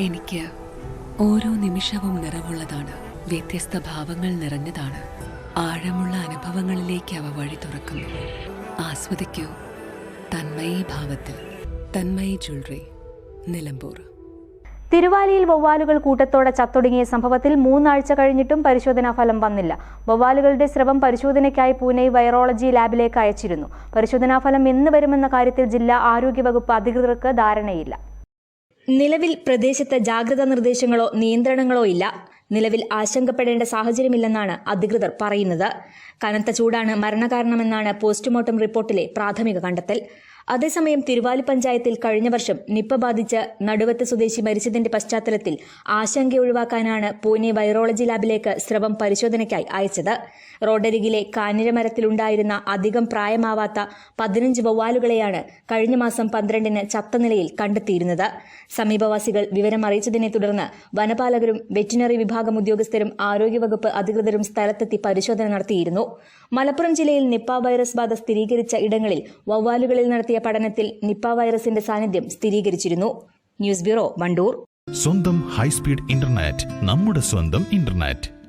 എനിക്ക് ഓരോ നിമിഷവും നിറവുള്ളതാണ്. വ്യത്യസ്ത ഭാവങ്ങൾ നിറഞ്ഞതാണ്. ആഴമുള്ള അനുഭവങ്ങളിലേക്ക് അവ വഴി തുറക്കുന്നു. ആസ്വദിക്കൂ. തന്മയി ഭാവത്തിൽ. തന്മയി ജ്വല്ലറി. നിലമ്പൂർ. തിരുവാലിയിൽ വവ്വാലുകൾ കൂട്ടത്തോടെ ചത്തൊടുങ്ങിയ സംഭവത്തിൽ മൂന്നാഴ്ച കഴിഞ്ഞിട്ടും പരിശോധനാ ഫലം വന്നില്ല. വവ്വാലുകളുടെ സ്രവം പരിശോധനയ്ക്കായി പൂനെ വൈറോളജി ലാബിലേക്ക് അയച്ചിരുന്നു. പരിശോധനാ ഫലം എന്ന് വരുമെന്ന കാര്യത്തിൽ ജില്ലാ ആരോഗ്യവകുപ്പ് അധികൃതർക്ക് ധാരണയില്ല. നിലവിൽ പ്രദേശത്ത് ജാഗ്രതാ നിർദ്ദേശങ്ങളോ നിയന്ത്രണങ്ങളോ ഇല്ല. നിലവിൽ ആശങ്കപ്പെടേണ്ട സാഹചര്യമില്ലെന്നാണ് അധികൃതർ പറയുന്നത്. കനത്ത ചൂടാണ് മരണകാരണമെന്നാണ് പോസ്റ്റ്മോർട്ടം റിപ്പോർട്ടിലെ പ്രാഥമിക കണ്ടെത്തൽ. അതേസമയം തിരുവാലി പഞ്ചായത്തിൽ കഴിഞ്ഞ വർഷം നിപ്പ ബാധിച്ച് നടുവത്ത് സ്വദേശി മരിച്ചതിന്റെ പശ്ചാത്തലത്തിൽ ആശങ്ക ഒഴിവാക്കാനാണ് പൂനെ വൈറോളജി ലാബിലേക്ക് സ്രവം പരിശോധനയ്ക്കായി അയച്ചത്. റോഡരികിലെ കാനിരമരത്തിലുണ്ടായിരുന്ന അധികം പ്രായമാവാത്ത പതിനഞ്ച് വവ്വാലുകളെയാണ് കഴിഞ്ഞ മാസം പന്ത്രണ്ടിന് ചത്ത നിലയിൽ കണ്ടെത്തിയിരുന്നത്. സമീപവാസികൾ വിവരം അറിയിച്ചതിനെ തുടർന്ന് വനപാലകരും വെറ്റിനറി വിഭാഗം ഉദ്യോഗസ്ഥരും ആരോഗ്യവകുപ്പ് അധികൃതരും സ്ഥലത്തെത്തി പരിശോധന നടത്തിയിരുന്നു. മലപ്പുറം ജില്ലയിൽ നിപ്പ വൈറസ് ബാധ സ്ഥിരീകരിച്ച ഇടങ്ങളിൽ വവ്വാലുകളിൽ നടത്തിയ പഠനത്തിൽ നിപ്പ വൈറസിന്റെ സാന്നിധ്യം സ്ഥിരീകരിച്ചിരുന്നു. News bureau Wandoor. സ്വന്തം ഹൈസ്പീഡ് ഇന്റർനെറ്റ് നമ്മുടെ സ്വന്തം ഇന്റർനെറ്റ്.